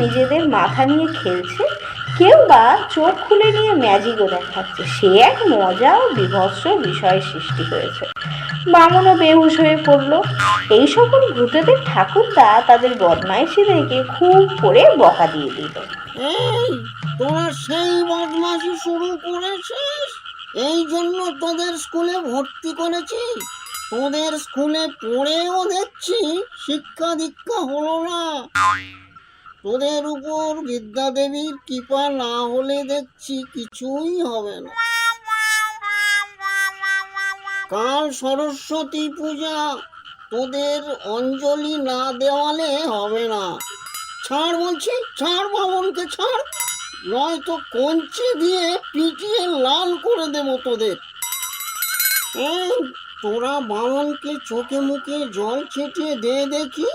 নিজেদের মাথা নিয়ে খেলছে, কেউ বা চোখ খুলে নিয়ে ম্যাজিকও দেখাচ্ছে। সে এক মজা ও বিভৎস বিষয় সৃষ্টি হয়েছে বামনও বেহুশ হয়ে পড়ল। এই সকল ভূতেদের ঠাকুরদা তাদের বদমাইশি দেখে খুব করে বকা দিয়ে দিল। তোরা সেই বদমাশি শুরু করেছিস? এই জন্য তোদের স্কুলে ভর্তি করেছি। তোদের স্কুলে পড়েও দেখছি শিক্ষা দীক্ষা হলো না। তোদের উপর বিদ্যাদেবীর কৃপা না হলে দেখছি কিছুই হবে না। কাল সরস্বতী পূজা, তোদের অঞ্জলি না দেওয়ালে হবে না। ছাড় বলছি, ছাড় বামনকে, ছাড়। নয়তো কঞ্চি দিয়ে পিটিয়ে লাল করে দেবো তোদের। তোরা বামনকে চোখে মুখে জল ছিটিয়ে দে দেখি।